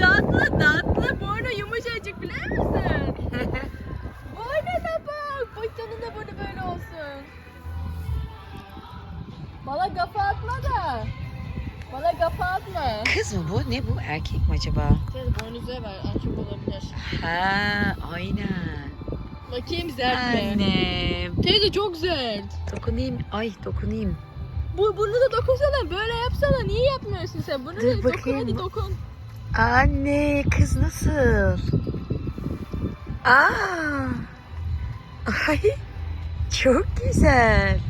Tatlı tatlı burnu yumuşacık biliyor musun? Burnuna bak. Canın da burnu böyle olsun. Bana kafa atma da. Bana kafa atma. Kız mı bu? Ne bu? Erkek mi acaba? Teyze boynuzuya ver. En çok olabilir. Ha, aynen. Bakayım zert mi? Annem. Teyze çok zert. Dokunayım. Ay dokunayım. Bu bunu da dokunsana. Böyle yapsana. Niye yapmıyorsun sen? Bunu Dur da dokun bakayım. hadi dokun. Anne kız nasıl? Aa. Ay çok güzel.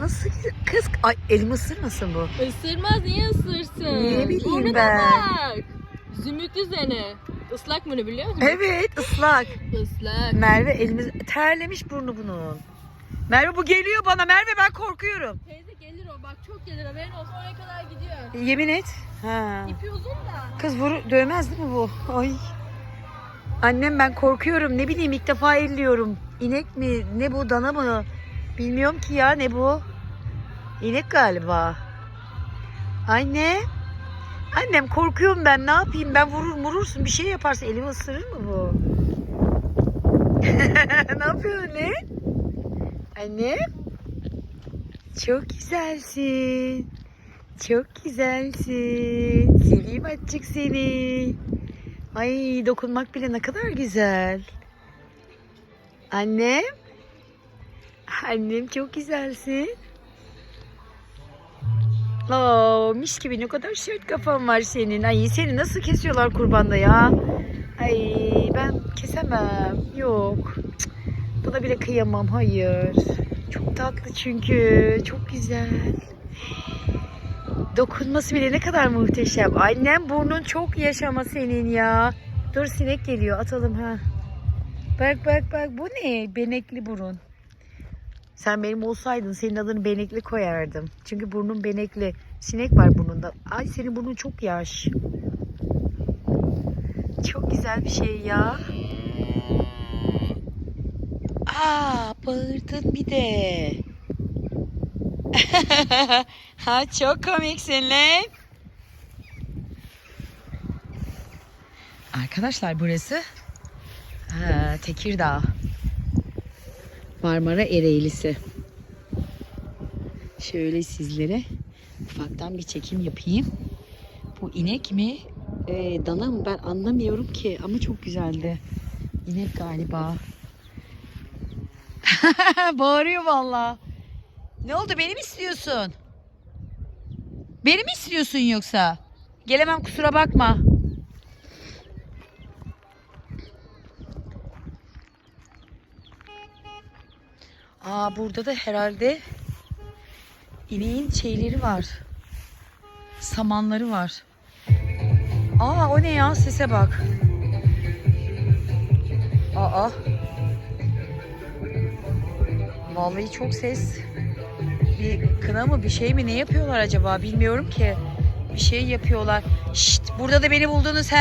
Nasıl güzel? Kız ay elim ısırmasın bu. Isırmaz niye ısırsın? Ne bileyim Burnuna ben. bak. Zümrütlü seni. Islak mı ne biliyor musun? Evet ıslak. Islak. Merve elimiz terlemiş burnu bunun. Merve bu geliyor bana. Merve ben korkuyorum. Teyze gelir o bak çok gelir haberin olsun oraya kadar gidiyor. Yemin et. Ha. İpi uzun da. Kız vur dövmez değil mi bu? Ay. Annem ben korkuyorum. Ne bileyim ilk defa elliyorum. İnek mi? Ne bu? Dana mı? Bilmiyorum ki ya ne bu? İnek galiba. Anne. Annem korkuyorum ben. Ne yapayım? Ben vurur vurursun. Bir şey yaparsa elimi ısırır mı bu? ne yapıyor ne? Anne. Çok güzelsin. Çok güzelsin. Seveyim açık seni. Ay dokunmak bile ne kadar güzel. Annem. Annem çok güzelsin. Oo, mis gibi ne kadar şert kafan var senin. Ay seni nasıl kesiyorlar kurbanda ya? Ay ben kesemem. Yok. Cık, Buna bile kıyamam. Hayır. Çok tatlı çünkü. Çok güzel. Dokunması bile ne kadar muhteşem. Annem burnun çok yaşama senin ya. Dur sinek geliyor atalım ha. Bak bak bak bu ne? Benekli burun. Sen benim olsaydın senin adını benekli koyardım. Çünkü burnun benekli. Sinek var burnunda. Ay senin burnun çok yaş. Çok güzel bir şey ya. Aa bağırdın bir de. ha çok komiksin lan. Arkadaşlar burası ha, Tekirdağ. Marmara Ereğlisi. Şöyle sizlere ufaktan bir çekim yapayım. Bu inek mi? Ee, dana mı? Ben anlamıyorum ki ama çok güzeldi. İnek galiba. Bağırıyor vallahi. Ne oldu beni mi istiyorsun? Beni mi istiyorsun yoksa? Gelemem kusura bakma. Aa burada da herhalde ineğin şeyleri var. Samanları var. Aa o ne ya sese bak. Aa. Vallahi çok ses. Bir kına mı bir şey mi ne yapıyorlar acaba bilmiyorum ki. Bir şey yapıyorlar. Şşt burada da beni buldunuz he.